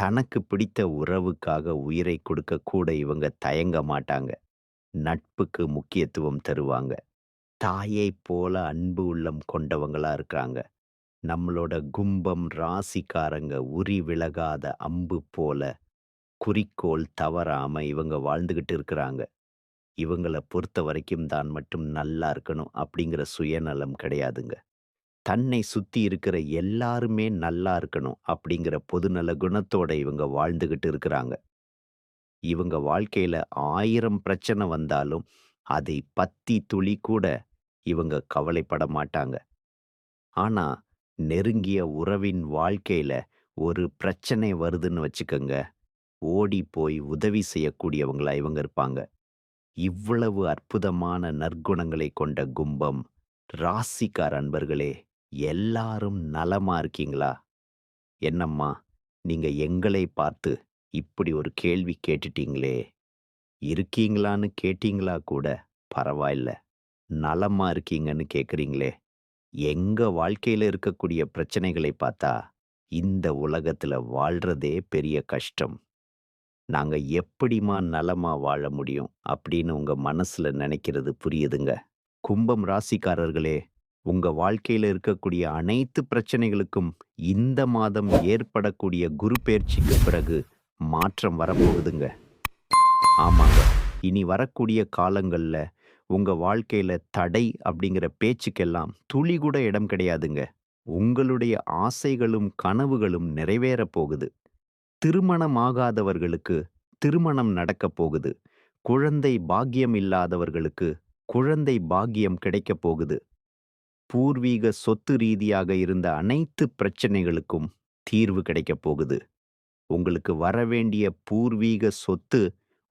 தனக்கு பிடித்த உறவுக்காக உயிரை கொடுக்க கூட இவங்க தயங்க மாட்டாங்க. நட்புக்கு முக்கியத்துவம் தருவாங்க. தாயை போல அன்பு உள்ளம் கொண்டவங்களா இருக்காங்க. நம்மளோட கும்பம் ராசிக்காரங்க உரி விலகாத அம்பு போல குறிக்கோள் தவறாம இவங்க வாழ்ந்துகிட்டு இருக்கிறாங்க. இவங்கள பொறுத்த வரைக்கும் தான் மட்டும் நல்லா இருக்கணும் அப்படிங்கிற சுயநலம் கிடையாதுங்க. தன்னை சுத்தி இருக்கிற எல்லாருமே நல்லா இருக்கணும் அப்படிங்கிற பொதுநல குணத்தோட இவங்க வாழ்ந்துகிட்டு இருக்கிறாங்க. இவங்க வாழ்க்கையில ஆயிரம் பிரச்சனை வந்தாலும் அதை பத்தி துளி கூட இவங்க கவலைப்பட மாட்டாங்க. ஆனா நெருங்கிய உறவின் வாழ்க்கையில ஒரு பிரச்சனை வருதுன்னு வச்சுக்கோங்க. ஓடி போய் உதவி செய்யக்கூடியவங்களா இவங்க இருப்பாங்க. இவ்வளவு அற்புதமான நற்குணங்களை கொண்ட கும்பம் ராசிக்கார் அன்பர்களே எல்லாரும் நலமா இருக்கீங்களா? என்னம்மா நீங்க எங்களை பார்த்து இப்படி ஒரு கேள்வி கேட்டுட்டீங்களே? இருக்கீங்களான்னு கேட்டீங்களா கூட? பரவாயில்ல. நலமா இருக்கீங்கன்னு கேக்குறீங்களே? எங்க வாழ்க்கையில இருக்கக்கூடிய பிரச்சனைகளை பார்த்தா இந்த உலகத்துல வாழ்றதே பெரிய கஷ்டம். நாங்க எப்படிம்மா நலமா வாழ முடியும் அப்படின்னு உங்க மனசுல நினைக்கிறது புரியுதுங்க. கும்பம் ராசிக்காரர்களே உங்க வாழ்க்கையில இருக்கக்கூடிய அனைத்து பிரச்சனைகளுக்கும் இந்த மாதம் ஏற்படக்கூடிய குரு பயிற்சிக்கு பிறகு மாற்றம் வரப்போகுதுங்க. ஆமாங்க. இனி வரக்கூடிய காலங்கள்ல உங்க வாழ்க்கையில தடை அப்படிங்கிற பேச்சுக்கெல்லாம் துளி கூட இடம் கிடையாதுங்க. உங்களுடைய ஆசைகளும் கனவுகளும் நிறைவேறப் போகுது. திருமணமாகாதவர்களுக்கு திருமணம் நடக்கப் போகுது. குழந்தை பாக்கியம் இல்லாதவர்களுக்கு குழந்தை பாக்கியம் கிடைக்கப் போகுது. பூர்வீக சொத்து ரீதியாக இருந்த அனைத்து பிரச்சனைகளுக்கும் தீர்வு கிடைக்கப் போகுது. உங்களுக்கு வரவேண்டிய பூர்வீக சொத்து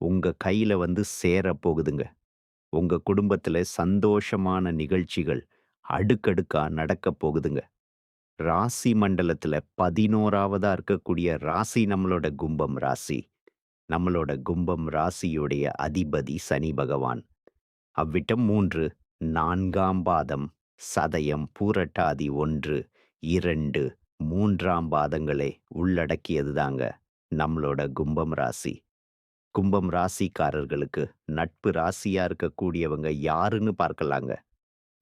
உங்க கையில வந்து சேரப் போகுதுங்க. உங்க குடும்பத்துல சந்தோஷமான நிகழ்ச்சிகள் அடுக்கடுக்கா நடக்கப் போகுதுங்க. ராசி மண்டலத்துல பதினோராவதாக இருக்கக்கூடிய ராசி நம்மளோட கும்பம் ராசி. நம்மளோட கும்பம் ராசியுடைய அதிபதி சனி பகவான். அவ்விட்டம் மூன்று நான்காம் பாதம். சதயம் பூரட்டாதி ஒன்று இரண்டு மூன்றாம் பாதங்களை உள்ளடக்கியதுதாங்க நம்மளோட கும்பம் ராசி. கும்பம் ராசிக்காரர்களுக்கு நட்பு ராசியா இருக்கக்கூடியவங்க யாருன்னு பார்க்கலாங்க.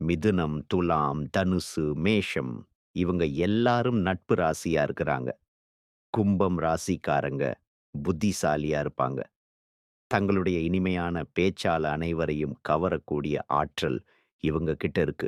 மிதுனம் துலாம் தனுசு மேஷம் இவங்க எல்லாரும் நட்பு ராசியா இருக்கிறாங்க. கும்பம் ராசிக்காரங்க புத்திசாலியா இருப்பாங்க. தங்களுடைய இனிமையான பேச்சால் அனைவரையும் கவரக்கூடிய ஆற்றல் இவங்க கிட்ட இருக்கு.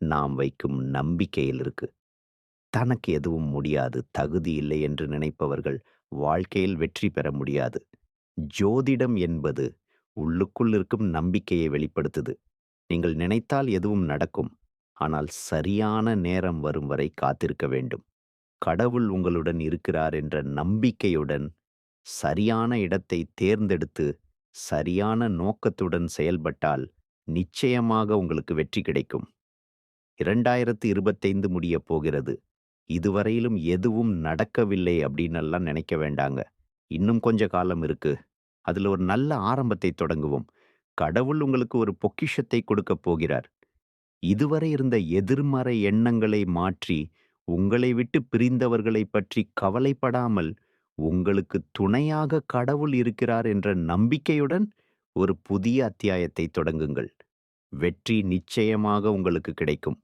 நாம் வைக்கும் நம்பிக்கையில் இருக்கு தனக்கு எதுவும் முடியாது தகுதி இல்லை என்று நினைப்பவர்கள் வாழ்க்கையில் வெற்றி பெற முடியாது ஜோதிடம் என்பது உள்ளுக்குள் இருக்கும் நம்பிக்கையை வெளிப்படுத்துது. நீங்கள் நினைத்தால் எதுவும் நடக்கும். ஆனால் சரியான நேரம் வரும் வரை காத்திருக்க வேண்டும். கடவுள் உங்களுடன் இருக்கிறார் என்ற நம்பிக்கையுடன் சரியான இடத்தை தேர்ந்தெடுத்து சரியான நோக்கத்துடன் செயல்பட்டால் நிச்சயமாக உங்களுக்கு வெற்றி கிடைக்கும். 2025 முடியப் போகிறது. இதுவரையிலும் எதுவும் நடக்கவில்லை அப்படின்னெல்லாம் நினைக்க வேண்டாங்க. இன்னும் கொஞ்ச காலம் இருக்கு. அதுல ஒரு நல்ல ஆரம்பத்தை தொடங்குவோம். கடவுள் உங்களுக்கு ஒரு பொக்கிஷத்தை கொடுக்கப் போகிறார். இதுவரை இருந்த எதிர்மறை எண்ணங்களை மாற்றி, உங்களை விட்டு பிரிந்தவர்களைப் பற்றி கவலைப்படாமல், உங்களுக்கு துணையாக கடவுள் இருக்கிறார் என்ற நம்பிக்கையுடன் ஒரு புதிய அத்தியாயத்தை தொடங்குங்கள். வெற்றி நிச்சயமாக உங்களுக்கு கிடைக்கும்.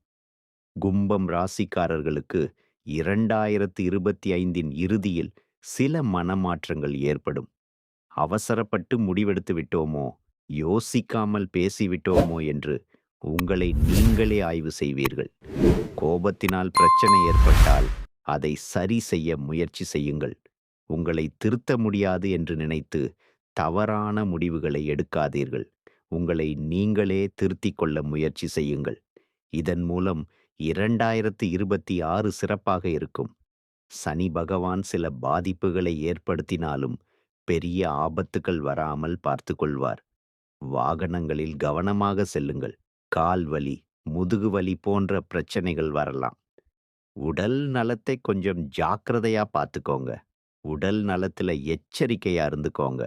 கும்பம் ராசிக்காரர்களுக்கு இரண்டாயிரத்து இருபத்தி ஐந்தின் இறுதியில் சில மனமாற்றங்கள் ஏற்படும். அவசரப்பட்டு முடிவெடுத்து விட்டோமோ, யோசிக்காமல் பேசிவிட்டோமோ என்று உங்களை நீங்களே ஆய்வு செய்வீர்கள். கோபத்தினால் பிரச்சனை ஏற்பட்டால் அதை சரி செய்ய முயற்சி செய்யுங்கள். உங்களை திருத்த முடியாது என்று நினைத்து தவறான முடிவுகளை எடுக்காதீர்கள். உங்களை நீங்களே திருத்திக் கொள்ள முயற்சி செய்யுங்கள். இதன் மூலம் 2026 சிறப்பாக இருக்கும். சனி பகவான் சில பாதிப்புகளை ஏற்படுத்தினாலும் பெரிய ஆபத்துகள் வராமல் பார்த்துக்கொள்வார். வாகனங்களில் கவனமாக செல்லுங்கள். கால் வலி, முதுகு வலி போன்ற பிரச்சனைகள் வரலாம். உடல் நலத்தை கொஞ்சம் ஜாக்கிரதையா பார்த்துக்கோங்க. உடல் நலத்துல எச்சரிக்கையா இருந்துக்கோங்க.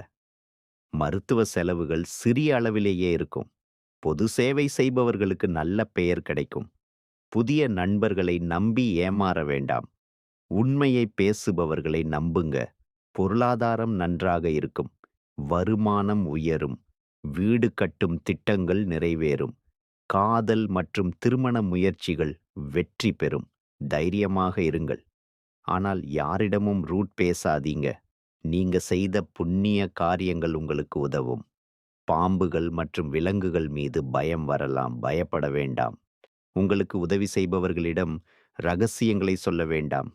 மருத்துவ செலவுகள் சிறிய அளவிலேயே இருக்கும். பொது சேவை செய்பவர்களுக்கு நல்ல பெயர் கிடைக்கும். புதிய நண்பர்களை நம்பி ஏமாற வேண்டாம். உண்மையை பேசுபவர்களை நம்புங்க. பொருளாதாரம் நன்றாக இருக்கும். வருமானம் உயரும். வீடு கட்டும் திட்டங்கள் நிறைவேறும். காதல் மற்றும் திருமண முயற்சிகள் வெற்றி பெறும். தைரியமாக இருங்கள். ஆனால் யாரிடமும் ரூட் பேசாதீங்க. நீங்க செய்த புண்ணிய காரியங்கள் உங்களுக்கு உதவும். பாம்புகள் மற்றும் விலங்குகள் மீது பயம் வரலாம். பயப்பட வேண்டாம். உங்களுக்கு உதவி செய்பவர்களிடம் ரகசியங்களை சொல்ல வேண்டாம்.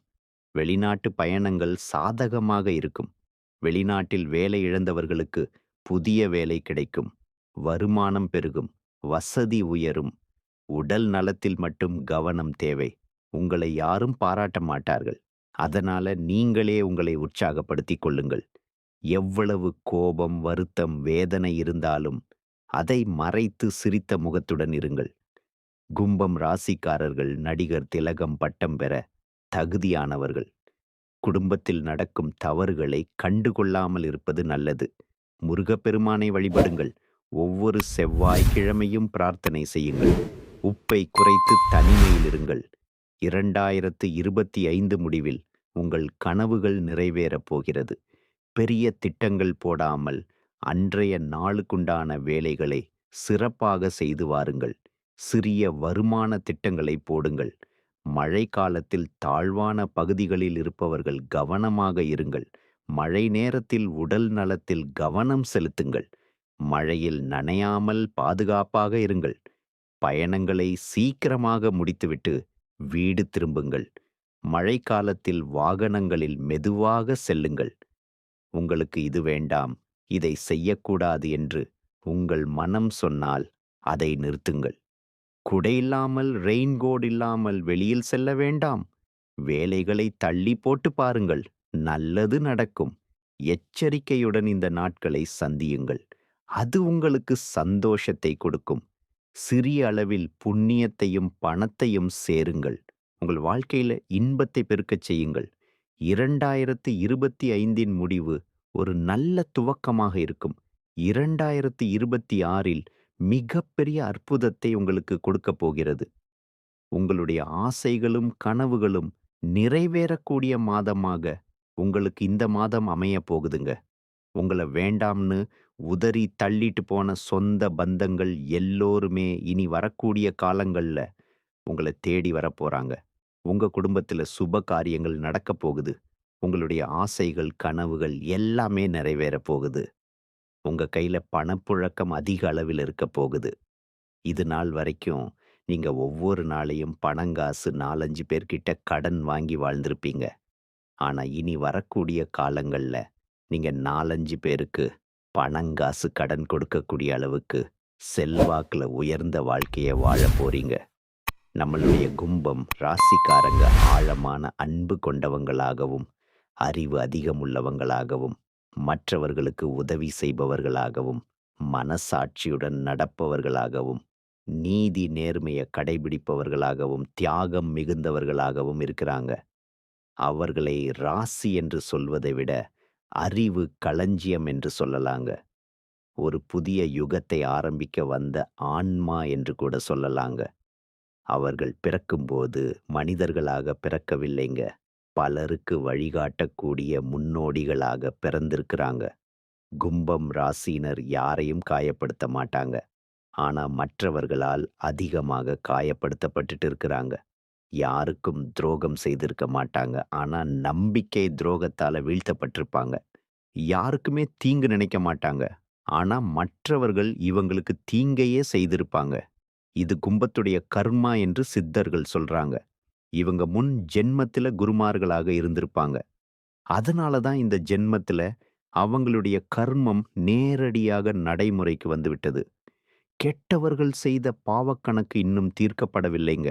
வெளிநாட்டு பயணங்கள் சாதகமாக இருக்கும். வெளிநாட்டில் வேலை இழந்தவர்களுக்கு புதிய வேலை கிடைக்கும். வருமானம் பெருகும். வசதி உயரும். உடல் நலத்தில் மட்டும் கவனம் தேவை. உங்களை யாரும் பாராட்ட மாட்டார்கள். அதனால நீங்களே உங்களை உற்சாகப்படுத்திக் கொள்ளுங்கள். எவ்வளவு கோபம், வருத்தம், வேதனை இருந்தாலும் அதை மறைத்து சிரித்த முகத்துடன் இருங்கள். கும்பம் ராசிக்காரர்கள் நடிகர் திலகம் பட்டம் பெற தகுதியானவர்கள். குடும்பத்தில் நடக்கும் தவறுகளை கண்டுகொள்ளாமல் இருப்பது நல்லது. முருகப்பெருமானை வழிபடுங்கள். ஒவ்வொரு செவ்வாய்க்கிழமையும் பிரார்த்தனை செய்யுங்கள். உப்பை குறைத்து தனிமையில் இருங்கள். 2025 முடிவில் உங்கள் கனவுகள் நிறைவேறப் போகிறது. பெரிய திட்டங்கள் போடாமல் அன்றைய நாளுக்குண்டான வேலைகளை சிறப்பாக செய்து வாருங்கள். சிறிய வருமான திட்டங்களை போடுங்கள். மழை காலத்தில் தாழ்வான பகுதிகளில் இருப்பவர்கள் கவனமாக இருங்கள். மழை நேரத்தில் உடல் நலத்தில் கவனம் செலுத்துங்கள். மழையில் நனையாமல் பாதுகாப்பாக இருங்கள். பயணங்களை சீக்கிரமாக முடித்துவிட்டு வீடு திரும்புங்கள். மழைக்காலத்தில் வாகனங்களில் மெதுவாக செல்லுங்கள். உங்களுக்கு இது வேண்டாம், இதை செய்யக்கூடாது என்று உங்கள் மனம் சொன்னால் அதை நிறுத்துங்கள். குடை இல்லாமல், ரெயின்கோட் இல்லாமல் வெளியில் செல்ல வேண்டாம். வேலைகளை தள்ளி போட்டு பாருங்கள். நல்லது நடக்கும். எச்சரிக்கையுடன் இந்த நாட்களை சந்தியுங்கள். அது உங்களுக்கு சந்தோஷத்தை கொடுக்கும். சிறிய அளவில் புண்ணியத்தையும் பணத்தையும் சேருங்கள். உங்கள் வாழ்க்கையில இன்பத்தை பெருக்கச் செய்யுங்கள். இரண்டாயிரத்து இருபத்தி ஐந்தின் முடிவு ஒரு நல்ல துவக்கமாக இருக்கும். 2026 மிகப்பெரிய அற்புதத்தை உங்களுக்கு கொடுக்கப் போகிறது. உங்களுடைய ஆசைகளும் கனவுகளும் நிறைவேறக்கூடிய மாதமாக உங்களுக்கு இந்த மாதம் அமையப் போகுதுங்க. உங்கள வேண்டாம்னு உதறி தள்ளிட்டு போன சொந்த பந்தங்கள் எல்லோருமே இனி வரக்கூடிய காலங்கள்ல உங்கள தேடி வரப்போகிறாங்க உங்க குடும்பத்துல சுப காரியங்கள் நடக்கப் போகுது. உங்களுடைய ஆசைகள், கனவுகள் எல்லாமே நிறைவேறப் போகுது. உங்கள் கையில் பணப்புழக்கம் அதிக அளவில் இருக்கப் போகுது. இது நாள் வரைக்கும் நீங்கள் ஒவ்வொரு நாளையும் பணங்காசு 4, 5 பேர்கிட்ட கடன் வாங்கி வாழ்ந்திருப்பீங்க. ஆனால் இனி வரக்கூடிய காலங்களில் நீங்கள் நாலஞ்சு பேருக்கு பணங்காசு கடன் கொடுக்கக்கூடிய அளவுக்கு செல்வாக்கில் உயர்ந்த வாழ்க்கையை வாழ போகிறீங்க நம்மளுடைய கும்பம் ராசிக்காரங்க ஆழமான அன்பு கொண்டவங்களாகவும், அறிவு அதிகமுள்ளவங்களாகவும், மற்றவர்களுக்கு உதவி செய்பவர்களாகவும், மனசாட்சியுடன் நடப்பவர்களாகவும், நீதி நேர்மையை கடைபிடிப்பவர்களாகவும், தியாகம் மிகுந்தவர்களாகவும் இருக்கிறாங்க. அவர்களை ராசி என்று சொல்வதை விட, அறிவு களஞ்சியம் என்று சொல்லலாங்க. ஒரு புதிய யுகத்தை ஆரம்பிக்க வந்த ஆன்மா என்று கூட சொல்லலாங்க. அவர்கள் பிறக்கும்போது மனிதர்களாக பிறக்கவில்லைங்க. பலருக்கு வழிகாட்டக்கூடிய முன்னோடிகளாக பிறந்திருக்கிறாங்க. கும்பம் ராசியினர் யாரையும் காயப்படுத்த மாட்டாங்க. ஆனா மற்றவர்களால் அதிகமாக காயப்படுத்தப்பட்டுட்டு இருக்கிறாங்க. யாருக்கும் துரோகம் செய்திருக்க மாட்டாங்க. ஆனா நம்பிக்கை துரோகத்தால வீழ்த்தப்பட்டிருப்பாங்க. யாருக்குமே தீங்கு நினைக்க மாட்டாங்க. ஆனா மற்றவர்கள் இவங்களுக்கு தீங்கையே செய்திருப்பாங்க. இது கும்பத்துடைய கர்மா என்று சித்தர்கள் சொல்றாங்க. இவங்க முன் ஜென்மத்துல குருமார்களாக இருந்திருப்பாங்க. அதனால தான் இந்த ஜென்மத்துல அவங்களுடைய கர்மம் நேரடியாக நடைமுறைக்கு வந்துவிட்டது. கெட்டவர்கள் செய்த பாவக்கணக்கு இன்னும் தீர்க்கப்படவில்லைங்க.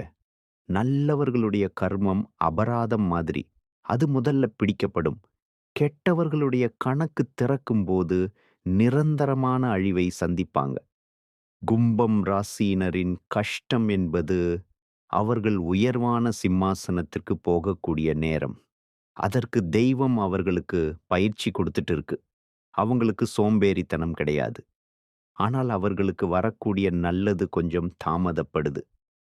நல்லவர்களுடைய கர்மம் அபராதம் மாதிரி. அது முதல்ல பிடிக்கப்படும். கெட்டவர்களுடைய கணக்கு திறக்கும்போது நிரந்தரமான அழிவை சந்திப்பாங்க. கும்பம் ராசியினரின் கஷ்டம் என்பது அவர்கள் உயர்வான சிம்மாசனத்திற்கு போகக்கூடிய நேரம். அதற்கு தெய்வம் அவர்களுக்கு பயிற்சி கொடுத்துட்டு இருக்கு. அவங்களுக்கு சோம்பேறித்தனம் கிடையாது. ஆனால் அவர்களுக்கு வரக்கூடிய நல்லது கொஞ்சம் தாமதப்படுது.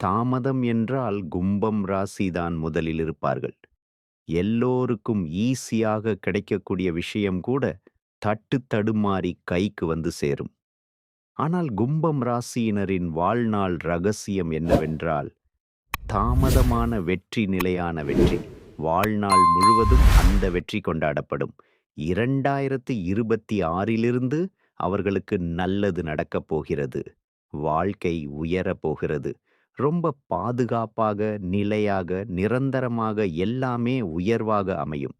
தாமதம் என்றால் கும்பம் ராசி தான் முதலில் இருப்பார்கள். எல்லோருக்கும் ஈஸியாக கிடைக்கக்கூடிய விஷயம் கூட தட்டு தடுமாறி கைக்கு வந்து சேரும். ஆனால் கும்பம் ராசியினரின் வாழ்நாள் ரகசியம் என்னவென்றால், தாமதமான வெற்றி நிலையான வெற்றி. வாழ்நாள் முழுவதும் அந்த வெற்றி கொண்டாடப்படும். 2026லிருந்து அவர்களுக்கு நல்லது நடக்கப் போகிறது. வாழ்க்கை உயரப் போகிறது. ரொம்ப பாதுகாப்பாக, நிலையாக, நிரந்தரமாக எல்லாமே உயர்வாக அமையும்.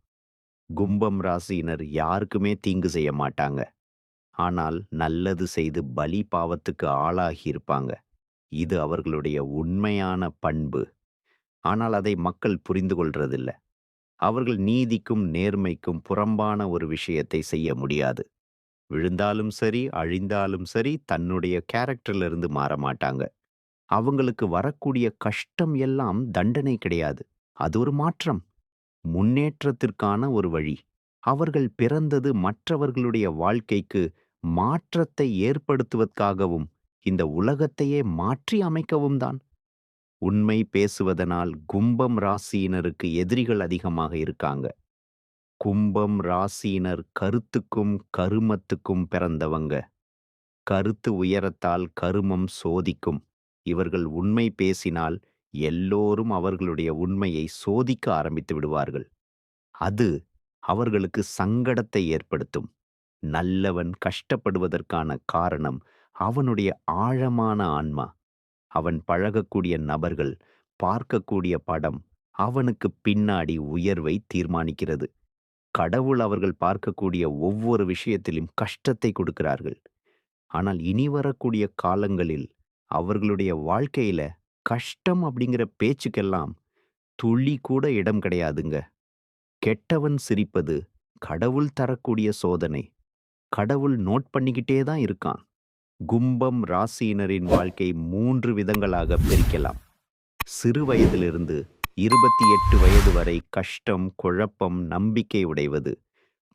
கும்பம் ராசியினர் யாருக்குமே தீங்கு செய்ய மாட்டாங்க. ஆனால் நல்லது செய்து பலி பாவத்துக்கு ஆளாகி இருப்பாங்க. இது அவர்களுடைய உண்மையான பண்பு. ஆனால் அதை மக்கள் புரிந்து கொள்றதில்லை அவர்கள் நீதிக்கும் நேர்மைக்கும் புறம்பான ஒரு விஷயத்தை செய்ய முடியாது. விழுந்தாலும் சரி, அழிந்தாலும் சரி தன்னுடைய கேரக்டர்லிருந்து மாற மாட்டாங்க. அவங்களுக்கு வரக்கூடிய கஷ்டம் எல்லாம் தண்டனை கிடையாது. அது ஒரு மாற்றம். முன்னேற்றத்திற்கான ஒரு வழி. அவர்கள் பிறந்தது மற்றவர்களுடைய வாழ்க்கைக்கு மாற்றத்தை ஏற்படுத்துவதற்காகவும், இந்த உலகத்தையே மாற்றி அமைக்கவும் தான். உண்மை பேசுவதனால் கும்பம் ராசியினருக்கு எதிரிகள் அதிகமாக இருக்காங்க. கும்பம் ராசியினர் கருத்துக்கும், கருமத்துக்கும் பிறந்தவங்க. கருத்து உயரத்தால் கருமம் சோதிக்கும். இவர்கள் உண்மை பேசினால் எல்லோரும் அவர்களுடைய உண்மையை சோதிக்க ஆரம்பித்து விடுவார்கள். அது அவர்களுக்கு சங்கடத்தை ஏற்படுத்தும். நல்லவன் கஷ்டப்படுவதற்கான காரணம் அவனுடைய ஆழமான ஆன்மா. அவன் பழகக்கூடிய நபர்கள், பார்க்கக்கூடிய படம் அவனுக்கு பின்னாடி உயர்வை தீர்மானிக்கிறது. கடவுள் அவர்கள் பார்க்கக்கூடிய ஒவ்வொரு விஷயத்திலும் கஷ்டத்தை கொடுக்கிறார்கள். ஆனால் இனி வரக்கூடிய காலங்களில் அவர்களுடைய வாழ்க்கையில கஷ்டம் அப்படிங்கிற பேச்சுக்கெல்லாம் துளி கூட இடம் கிடையாதுங்க. கெட்டவன் சிரிப்பது கடவுள் தரக்கூடிய சோதனை. கடவுள் நோட் பண்ணிக்கிட்டே தான் இருக்கான். கும்பம் ராசியினரின் வாழ்க்கை மூன்று விதங்களாக பிரிக்கலாம். சிறு வயதிலிருந்து 28 வயது வரை கஷ்டம், குழப்பம், நம்பிக்கை உடைவது.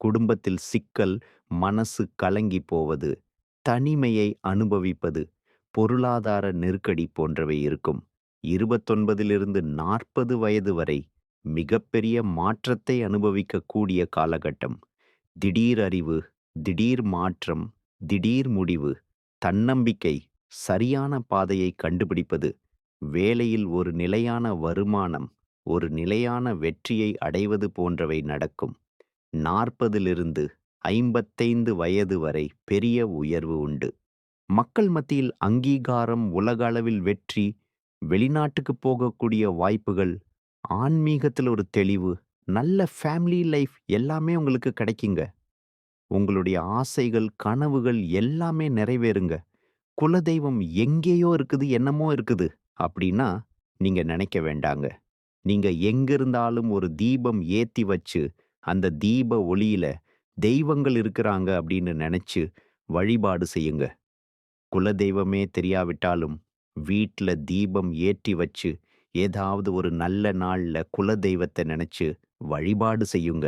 குடும்பத்தில் சிக்கல், மனசு கலங்கி போவது, தனிமையை அனுபவிப்பது, பொருளாதார நெருக்கடி போன்றவை இருக்கும். 29லிருந்து 40 வயது வரை மிகப்பெரிய மாற்றத்தை அனுபவிக்கக்கூடிய காலகட்டம். திடீர் அறிவு, திடீர் மாற்றம், திடீர் முடிவு, தன்னம்பிக்கை, சரியான பாதையை கண்டுபிடிப்பது, வேலையில் ஒரு நிலையான வருமானம், ஒரு நிலையான வெற்றியை அடைவது போன்றவை நடக்கும். 40லிருந்து 55 வயது வரை பெரிய உயர்வு உண்டு. மக்கள் மத்தியில் அங்கீகாரம், உலகளவில் வெற்றி, வெளிநாட்டுக்கு போகக்கூடிய வாய்ப்புகள், ஆன்மீகத்துல ஒரு தெளிவு, நல்ல ஃபேமிலி லைஃப் எல்லாமே உங்களுக்கு கிடைக்குங்க. உங்களுடைய ஆசைகள், கனவுகள் எல்லாமே நிறைவேறுங்க. குலதெய்வம் எங்கேயோ இருக்குது, என்னமோ இருக்குது அப்படின்னா நீங்க நினைக்க வேண்டாங்க. நீங்க எங்கிருந்தாலும் ஒரு தீபம் ஏத்தி வச்சு, அந்த தீப ஒளியில தெய்வங்கள் இருக்கிறாங்க அப்படின்னு நினைச்சு வழிபாடு செய்யுங்க. குலதெய்வமே தெரியாவிட்டாலும், வீட்ல தீபம் ஏற்றி வச்சு, ஏதாவது ஒரு நல்ல நாள்ல குலதெய்வத்த நெனச்சு வழிபாடு செய்யுங்க.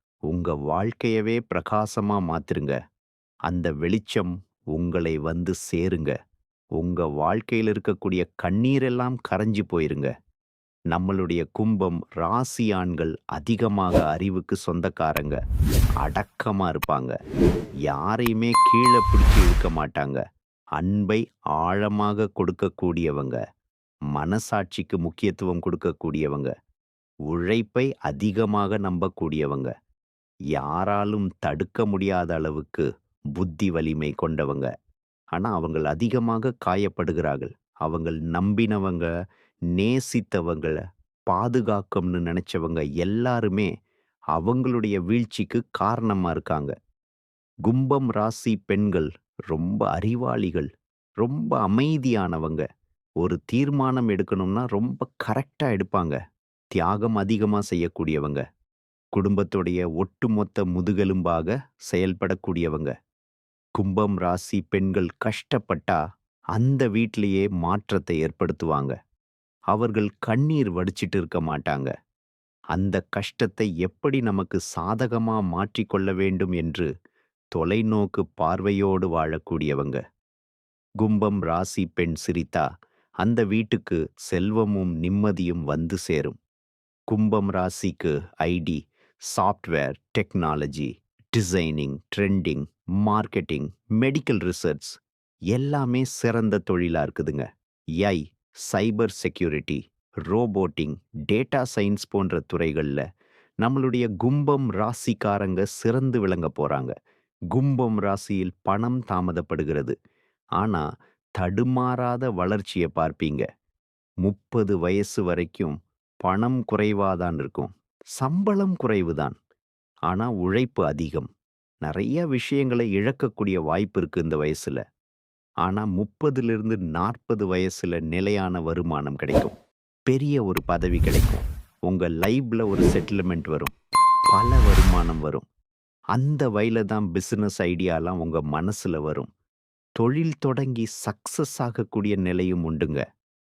உங்க வாழ்க்கையவே பிரகாசமா மாத்திருங்க. அந்த வெளிச்சம் உங்களை வந்து சேருங்க. உங்க வாழ்க்கையில இருக்கக்கூடிய கண்ணீரெல்லாம் கரைஞ்சு போயிருங்க. நம்மளுடைய கும்பம் ராசி ஆண்கள் அதிகமாக அறிவுக்கு சொந்தக்காரங்க. அடக்கமா இருப்பாங்க. யாரையுமே கீழ பிடிச்சி இழுக்க மாட்டாங்க. அன்பை ஆழமாக கொடுக்கக்கூடியவங்க. மனசாட்சிக்கு முக்கியத்துவம் கொடுக்கக்கூடியவங்க. உழைப்பை அதிகமாக நம்பக்கூடியவங்க. யாராலும் தடுக்க முடியாத அளவுக்கு புத்தி வலிமை கொண்டவங்க. ஆனா அவங்கள் அதிகமாக காயப்படுகிறார்கள். அவங்கள் நம்பினவங்க, நேசித்தவங்கள பாதுகாக்கும்னு நினச்சவங்க எல்லாருமே அவங்களுடைய வீழ்ச்சிக்கு காரணமா இருக்காங்க. கும்பம் ராசி பெண்கள் ரொம்ப அறிவாளிகள். ரொம்ப அமைதியானவங்க. ஒரு தீர்மானம் எடுக்கணும்னா ரொம்ப கரெக்டாக எடுப்பாங்க. தியாகம் அதிகமா செய்யக்கூடியவங்க. குடும்பத்துடைய ஒட்டுமொத்த முதுகெலும்பாக செயல்படக்கூடியவங்க. கும்பம் ராசி பெண்கள் கஷ்டப்பட்டா, அந்த வீட்டிலேயே மாற்றத்தை ஏற்படுத்துவாங்க. அவர்கள் கண்ணீர் வடிச்சிட்டு இருக்க மாட்டாங்க. அந்த கஷ்டத்தை எப்படி நமக்கு சாதகமா மாற்றிக் கொள்ள வேண்டும் என்று தொலைநோக்கு பார்வையோடு வாழக்கூடியவங்க. கும்பம் ராசி பெண் சிரித்தா, அந்த வீட்டுக்கு செல்வமும் நிம்மதியும் வந்து சேரும். கும்பம் ராசிக்கு IT, software, technology, designing, trending, marketing, medical research எல்லாமே சிறந்த தொழிலா இருக்குதுங்க. AI, cyber security, ரோபோட்டிங், data science போன்ற துறைகள்ல நம்மளுடைய கும்பம் ராசிக்காரங்க சிறந்து விளங்க போறாங்க. கும்பம் ராசியில் பணம் தாமதப்படுகிறது. ஆனா தடுமாறாத வளர்ச்சிய பார்ப்பீங்க. 30 வயசு வரைக்கும் பணம் குறைவாதான் இருக்கும். சம்பளம் குறைவுதான். ஆனா உழைப்பு அதிகம். நிறைய விஷயங்களை இழக்கக்கூடிய வாய்ப்பு இருக்கு இந்த வயசுல. ஆனா 30லிருந்து 40 வயசுல நிலையான வருமானம் கிடைக்கும். பெரிய ஒரு பதவி கிடைக்கும். உங்க லைஃப்ல ஒரு செட்டில்மெண்ட் வரும். பல வருமானம் வரும். அந்த வயல தான் பிசினஸ் ஐடியாலாம் உங்க மனசுல வரும். தொழில் தொடங்கி சக்சஸ் ஆகக்கூடிய நிலையும் உண்டுங்க.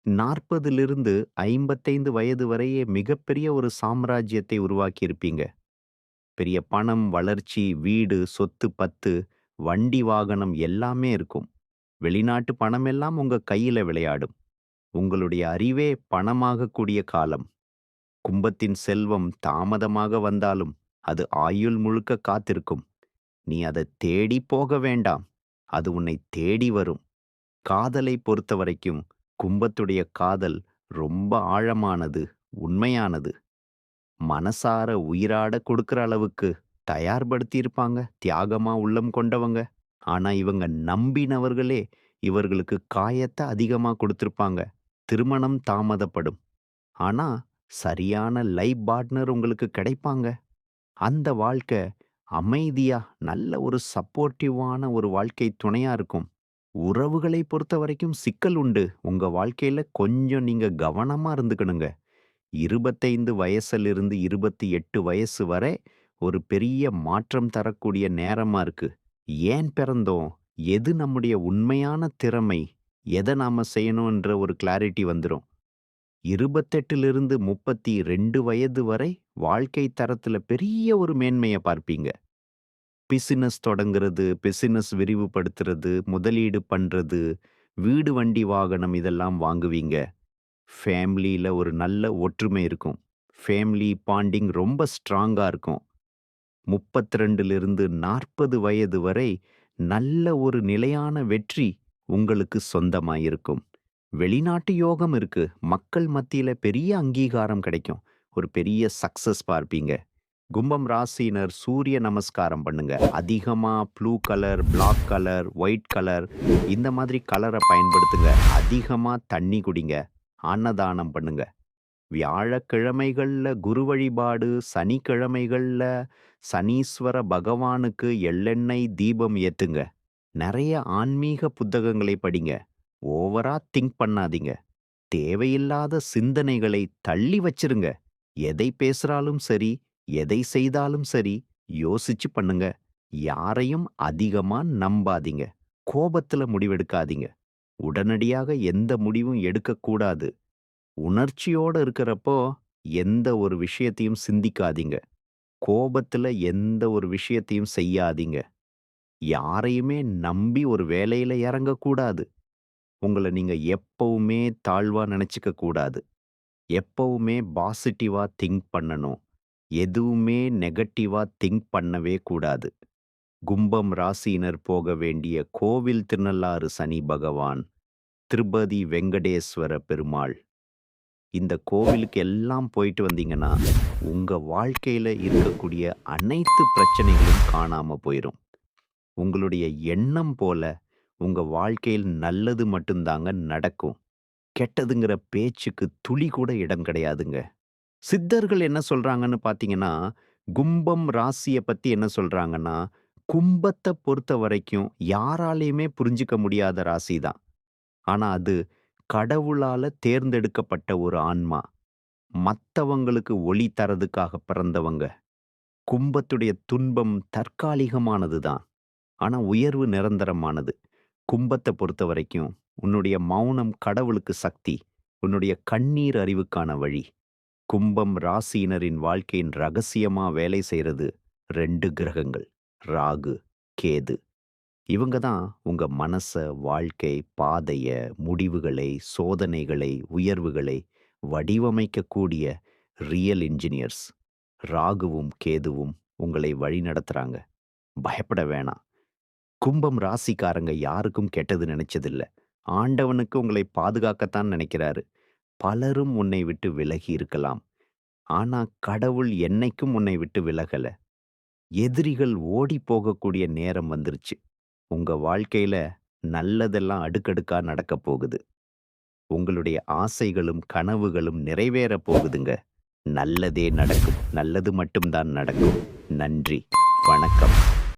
40லிருந்து 55 வயது வரையே மிகப்பெரிய ஒரு சாம்ராஜ்யத்தை உருவாக்கியிருப்பீங்க. பெரிய பணம், வளர்ச்சி, வீடு, சொத்து பத்து, வண்டி வாகனம் எல்லாமே இருக்கும். வெளிநாட்டு பணமெல்லாம் உங்க கையில விளையாடும். உங்களுடைய அறிவே பணமாகக்கூடிய காலம். கும்பத்தின் செல்வம் தாமதமாக வந்தாலும் அது ஆயுள் முழுக்க காத்திருக்கும். நீ அதை தேடி போக வேண்டாம். அது உன்னை தேடி வரும். காதலை பொறுத்தவரைக்கும் கும்பத்துடைய காதல் ரொம்ப ஆழமானது, உண்மையானது. மனசார உயிராட கொடுக்கற அளவுக்கு தயார்படுத்தியிருப்பாங்க தியாகமா உள்ளம் கொண்டவங்க. ஆனா இவங்க நம்பினவர்களே இவர்களுக்கு காயத்த அதிகமா கொடுத்திருப்பாங்க. திருமணம் தாமதப்படும். ஆனா சரியான லைஃப் பார்ட்னர் உங்களுக்கு கிடைப்பாங்க. அந்த வாழ்க்க அமைதியா, நல்ல ஒரு சப்போர்ட்டிவான ஒரு வாழ்க்கை துணையா இருக்கும். உறவுகளை பொறுத்தவரைக்கும் சிக்கல் உண்டு. உங்க வாழ்க்கையில கொஞ்சம் நீங்க கவனமா இருந்துக்கணுங்க. 25 வயசிலிருந்து 28 வயசு வரை ஒரு பெரிய மாற்றம் தரக்கூடிய நேரமா இருக்கு. ஏன் பிறந்தோம்? எது நம்முடைய உண்மையான திறமை? எத நாம செய்யணும்ன்ற ஒரு கிளாரிட்டி வந்துரும். 28லிருந்து 32 வயது வரை வாழ்க்கை தரத்துல பெரிய ஒரு மேன்மைய பார்ப்பீங்க. பிசினஸ் தொடங்குறது, பிசினஸ் விரிவுபடுத்துறது, முதலீடு பண்றது, வீடு, வண்டி, வாகனம் இதெல்லாம் வாங்குவீங்க. ஃபேமிலில ஒரு நல்ல ஒற்றுமை இருக்கும். ஃபேமிலி பாண்டிங் ரொம்ப ஸ்ட்ராங்கா இருக்கும். 32லிருந்து 40 வயது வரை நல்ல ஒரு நிலையான வெற்றி உங்களுக்கு சொந்தமாயிருக்கும். வெளிநாட்டு யோகம் இருக்கு. மக்கள் மத்தியில பெரிய அங்கீகாரம் கிடைக்கும். ஒரு பெரிய சக்சஸ் பார்ப்பீங்க. கும்பம் ராசினர் சூரிய நமஸ்காரம் பண்ணுங்க. அதிகமா blue colour, black colour, white colour இந்த மாதிரி கலர பயன்படுத்துங்க. அதிகமா தண்ணி குடிங்க. அன்னதானம் பண்ணுங்க. வியாழக்கிழமைகள்ல குரு வழிபாடு, சனிக்கிழமைகள்ல சனீஸ்வர பகவானுக்கு எள்ளெண்ணெய் தீபம் ஏத்துங்க. நிறைய ஆன்மீக புத்தகங்களை படிங்க. ஓவரா திங்க் பண்ணாதீங்க. தேவையில்லாத சிந்தனைகளை தள்ளி வச்சிருங்க. எதை பேசுறாலும் சரி, எதை செய்தாலும் சரி, யோசிச்சு பண்ணுங்க. யாரையும் அதிகமா நம்பாதீங்க. கோபத்துல முடிவெடுக்காதீங்க. உடனடியாக எந்த முடிவும் எடுக்கக்கூடாது. உணர்ச்சியோட இருக்கிறப்போ எந்த ஒரு விஷயத்தையும் சிந்திக்காதீங்க. கோபத்துல எந்த ஒரு விஷயத்தையும் செய்யாதீங்க. யாரையுமே நம்பி ஒரு வேலையில இறங்கக்கூடாது. உங்கள நீங்க எப்பவுமே தாழ்வா நினைச்சுக்க கூடாது. எப்பவுமே பாசிட்டிவா திங்க் பண்ணணும். எதுவுமே நெகட்டிவா திங்க் பண்ணவே கூடாது. கும்பம் ராசியினர் போக வேண்டிய கோவில் திருநள்ளாறு சனி பகவான், திருப்பதி வெங்கடேஸ்வர பெருமாள். இந்த கோவிலுக்கு எல்லாம் போயிட்டு வந்தீங்கன்னா, உங்க வாழ்க்கையில இருக்கக்கூடிய அனைத்து பிரச்சனைகளும் காணாம போயிடும் உங்களுடைய எண்ணம் போல உங்க வாழ்க்கையில் நல்லது மட்டும்தாங்க நடக்கும். கெட்டதுங்கிற பேச்சுக்கு துளி கூட இடம் கிடையாதுங்க. சித்தர்கள் என்ன சொல்றாங்கன்னு பார்த்தீங்கன்னா, கும்பம் ராசிய பத்தி என்ன சொல்றாங்கன்னா, கும்பத்த பொறுத்தவரைக்கும் யாராலயுமே புரிஞ்சுக்க முடியாத ராசி தான். ஆனா அது கடவுளால தேர்ந்தெடுக்கப்பட்ட ஒரு ஆன்மா. மத்தவங்களுக்கு ஒளி தரதுக்காக பிறந்தவங்க. கும்பத்துடைய துன்பம் தற்காலிகமானது தான். ஆனா உயர்வு நிரந்தரமானது. கும்பத்த பொறுத்தவரைக்கும் உன்னுடைய மௌனம் கடவுளுக்கு சக்தி. உன்னுடைய கண்ணீர் அறிவுக்கான வழி. கும்பம் ராசியினரின் வாழ்க்கையின் ரகசியமா வேலை செய்கிறது ரெண்டு கிரகங்கள். ராகு, கேது. இவங்க தான் உங்க மனச, வாழ்க்கை, பாதைய, முடிவுகளை, சோதனைகளை, உயர்வுகளை வடிவமைக்கக்கூடிய ரியல் இன்ஜினியர்ஸ். ராகுவும், கேதுவும் உங்களை வழி நடத்துறாங்க பயப்பட வேணாம். கும்பம் ராசிக்காரங்க யாருக்கும் கெட்டது நினைச்சதில்ல. ஆண்டவனுக்கு உங்களை பாதுகாக்கத்தான் நினைக்கிறாரு. பலரும் உன்னை விட்டு விலகி இருக்கலாம். ஆனா கடவுள் என்னைக்கும் உன்னை விட்டு விலகல. எதிரிகள் ஓடிப் போகக்கூடிய நேரம் வந்துருச்சு. உங்க வாழ்க்கையில நல்லதெல்லாம் அடுக்கடுக்கா நடக்கப் போகுது. உங்களுடைய ஆசைகளும், கனவுகளும் நிறைவேறப் போகுதுங்க. நல்லதே நடக்கும். நல்லது மட்டும் தான் நடக்கும். நன்றி. வணக்கம்.